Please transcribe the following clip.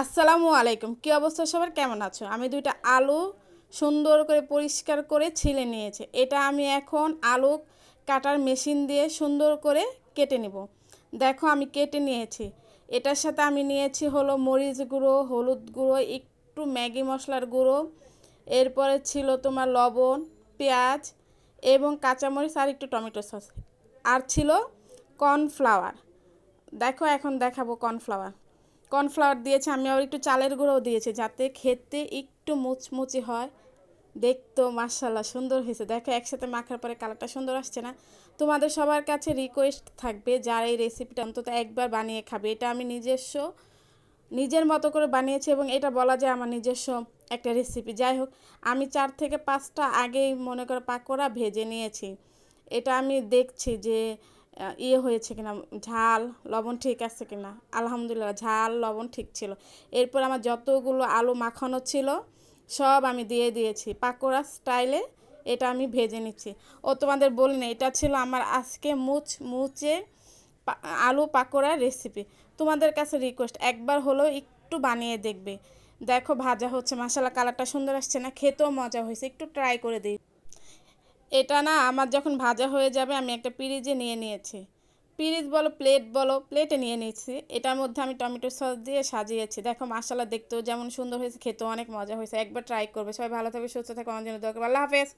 আসসালামু আলাইকুম। কী অবস্থা সবার? কেমন আছো? আমি দুইটা আলু সুন্দর করে পরিষ্কার করে ছিলে নিয়েছি। এটা আমি এখন আলু কাটার মেশিন দিয়ে সুন্দর করে কেটে নেব। দেখো, আমি কেটে নিয়েছি। এটার সাথে আমি নিয়েছি হলো মরিচ গুঁড়ো, হলুদ গুঁড়ো, একটু ম্যাগি মশলার গুঁড়ো। এরপরে ছিল তোমার লবণ, পেঁয়াজ এবং কাঁচামরিচ আর একটু টমেটো সস। আর ছিল কর্নফ্লাওয়ার। দেখো, এখন দেখাবো কর্নফ্লাওয়ার। কর্নফ্লাওয়ার দিয়েছে, আমি আবার একটু চালের গুঁড়োও দিয়েছি যাতে খেতে একটু মুচমুচি হয়। দেখতো মার্শাল্লাহ সুন্দর হয়েছে। দেখো, একসাথে মাখার পরে কালারটা সুন্দর আসছে না। তোমাদের সবার কাছে রিকোয়েস্ট থাকবে যারা এই রেসিপিটা অন্তত একবার বানিয়ে খাবে। এটা আমি নিজস্ব, নিজের মতো করে বানিয়েছি এবং এটা বলা যায় আমার নিজস্ব একটা রেসিপি যাই হোক, আমি চার থেকে পাঁচটা আগেই মনে করো পাকোড়া ভেজে নিয়েছি। এটা আমি দেখছি যে ইয়ে হয়েছে কিনা, ঝাল, লবণ ঠিক আছে কিনা? আলহামদুলিল্লাহ, ঝাল, লবণ ঠিক ছিল। এরপর আমার যতগুলো আলু মাখানো ছিল, সব আমি দিয়ে দিয়েছি। পাকোড়া স্টাইলে এটা আমি ভেজে নিচ্ছি। ও তোমাদের বলি না, এটা ছিল আমার আজকে মুচ মুচে আলু পাকোড়ার রেসিপি তোমাদের কাছে রিকোয়েস্ট একবার হলেও একটু বানিয়ে দেখবে। দেখো, ভাজা হচ্ছে মশালা কালারটা সুন্দর আসছে না? খেতেও মজা হয়েছে, একটু ট্রাই করে দিই এটা না আমার যখন ভাজা হয়ে যাবে, আমি একটা পিরিজে নিয়ে নিয়েছি। পিরিজ বলো, প্লেট বলো, প্লেটে নিয়ে নিয়েছি। এটার মধ্যে আমি টমেটো সস দিয়ে সাজিয়েছি। দেখো মশালা দেখতেও যেমন সুন্দর হয়েছে, খেতেও অনেক মজা হয়েছে। একবার ট্রাই করবে। সবাই ভালো থাকবে, সুস্থ থাকবে, আমার জন্য দরকার আল্লাহ হাফেজ।